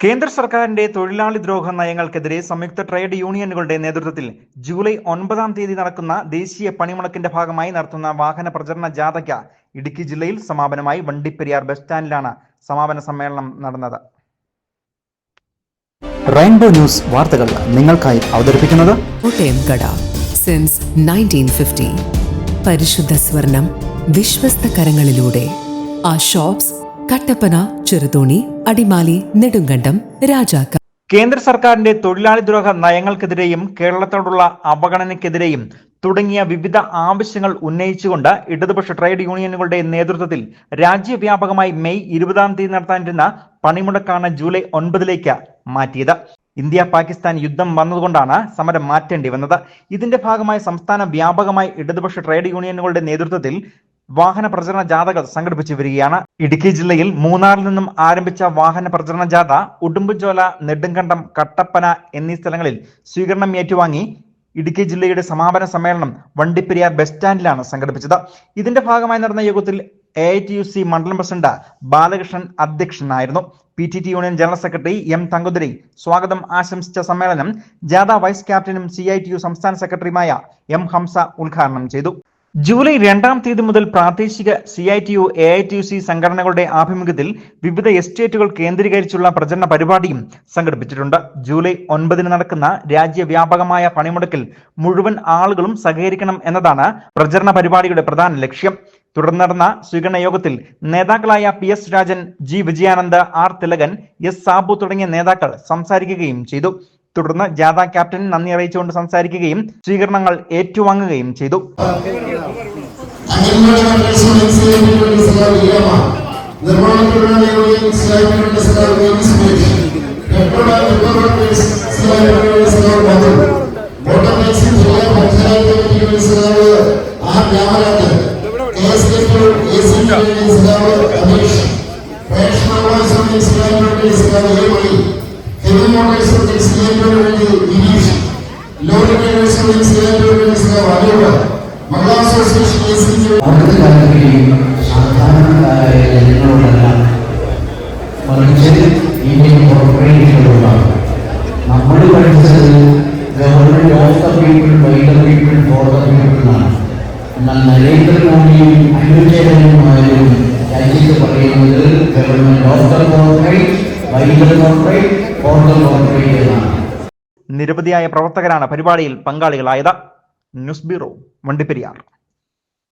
കേന്ദ്ര സർക്കാരിന്റെ തൊഴിലാളി ദ്രോഹ നയങ്ങൾക്കെതിരെ സംയുക്ത ട്രേഡ് യൂണിയനുകളുടെ നേതൃത്വത്തിൽ ജൂലൈ ഒൻപതാം തീയതി നടക്കുന്ന ദേശീയ പണിമുടക്കിന്റെ ഭാഗമായി നടത്തുന്ന വാഹന പ്രചരണ ജാഥയ്ക്ക് ഇടുക്കി ജില്ലയിൽ സമാപനമായി വണ്ടിപ്പെരിയാർ ബസ് സ്റ്റാൻഡിലാണ് സമാപന സമ്മേളനം നടന്നത്. റെയിൻബോ ന്യൂസ് വാർത്തകൾ നിങ്ങൾക്കായി അവതരിപ്പിക്കുന്നത് കോട്ടയം കട സിൻസ് നയന്റീൻ ഫിഫ്റ്റി പരിശുദ്ധ സ്വർണം വിശ്വസ്ത കരങ്ങളിലൂടെ. ആ ഷോപ്സ് കട്ടപ്പന ചെറുതോണി അടിമാലി നെടുങ്കണ്ടം രാജാക്ക. കേന്ദ്ര സർക്കാരിന്റെ തൊഴിലാളി ദ്രോഹ നയങ്ങൾക്കെതിരെയും കേരളത്തോടുള്ള അവഗണനയ്ക്കെതിരെയും തുടങ്ങിയ വിവിധ ആവശ്യങ്ങൾ ഉന്നയിച്ചുകൊണ്ട് ഇടതുപക്ഷ ട്രേഡ് യൂണിയനുകളുടെ നേതൃത്വത്തിൽ രാജ്യവ്യാപകമായി മെയ് ഇരുപതാം തീയതി നടത്താനിരുന്ന പണിമുടക്കാണ് ജൂലൈ ഒൻപതിലേക്ക് മാറ്റിയത്. ഇന്ത്യ പാകിസ്ഥാൻ യുദ്ധം വന്നതുകൊണ്ടാണ് സമരം മാറ്റേണ്ടി വന്നത്. ഇതിന്റെ ഭാഗമായി സംസ്ഥാന വ്യാപകമായി ഇടതുപക്ഷ ട്രേഡ് യൂണിയനുകളുടെ നേതൃത്വത്തിൽ വാഹന പ്രചരണ ജാഥകൾ സംഘടിപ്പിച്ചു വരികയാണ്. ഇടുക്കി ജില്ലയിൽ മൂന്നാറിൽ നിന്നും ആരംഭിച്ച വാഹന പ്രചരണ ജാഥ ഉടുമ്പുചോല നെടുങ്കണ്ടം കട്ടപ്പന എന്നീ സ്ഥലങ്ങളിൽ സ്വീകരണം ഏറ്റുവാങ്ങി. ഇടുക്കി ജില്ലയുടെ സമാപന സമ്മേളനം വണ്ടിപ്പെരിയാർ ബസ് സ്റ്റാൻഡിലാണ് സംഘടിപ്പിച്ചത്. ഇതിന്റെ ഭാഗമായി നടന്ന യോഗത്തിൽ A I T U C മണ്ഡലം പ്രസിഡന്റ് ബാലകൃഷ്ണൻ അധ്യക്ഷനായിരുന്നു. P T T union general secretary M തങ്കുതിരി സ്വാഗതം ആശംസിച്ച സമ്മേളനം ജാഥ വൈസ് ക്യാപ്റ്റനും സി ഐ ടി യു സംസ്ഥാന സെക്രട്ടറിയുമായ എം ഹംസ ഉദ്ഘാടനം ചെയ്തു. ജൂലൈ രണ്ടാം തീയതി മുതൽ പ്രാദേശിക C I T U A I T U C സംഘടനകളുടെ ആഭിമുഖ്യത്തിൽ വിവിധ എസ്റ്റേറ്റുകൾ കേന്ദ്രീകരിച്ചുള്ള പ്രചരണ പരിപാടിയും സംഘടിപ്പിച്ചിട്ടുണ്ട്. ജൂലൈ ഒൻപതിന് നടക്കുന്ന രാജ്യവ്യാപകമായ പണിമുടക്കിൽ മുഴുവൻ ആളുകളും സഹകരിക്കണം എന്നതാണ് പ്രചരണ പരിപാടിയുടെ പ്രധാന ലക്ഷ്യം. തുടർന്ന് നടന്ന സ്വീകരണ യോഗത്തിൽ നേതാക്കളായ P S Rajan G Vijayanand R Thilakan S Sabu തുടങ്ങിയ നേതാക്കൾ സംസാരിക്കുകയും ചെയ്തു. തുടർന്ന് ജാഥ ക്യാപ്റ്റൻ നന്ദി അറിയിച്ചുകൊണ്ട് സംസാരിക്കുകയും സ്വീകരണങ്ങൾ ഏറ്റുവാങ്ങുകയും ചെയ്തു. നിർമ്മാണ മോട്ടോഴ്സ് മനസ്സിലാക്കിയുള്ള ഗിരീഷ് ലോറി ഡ്രൈവേഴ്സ് മനസ്സിലാക്കിയുള്ള സഖാവ് Anoop Mahila association A C അടുത്ത കാലത്തെയും സാധാരണക്കാരായ ജനങ്ങളോടെല്ലാം മറിച്ച് ഇന്ത്യൻ കോർപ്പറേറ്റുകളോടാണ് നമ്മൾ government of the people by the people for the people എന്നാണ് എന്നാൽ നരേന്ദ്രമോദിയും അനുചരനുമായും രാജ്യത്ത് പറയുന്നത് ഗവൺമെന്റ് ഓഫ് ദ കോർപ്പറേറ്റ് നിരവധിയായ പ്രവർത്തകരാണ് പരിപാടിയിൽ പങ്കാളികളായത്. News bureau Vandiperiyar.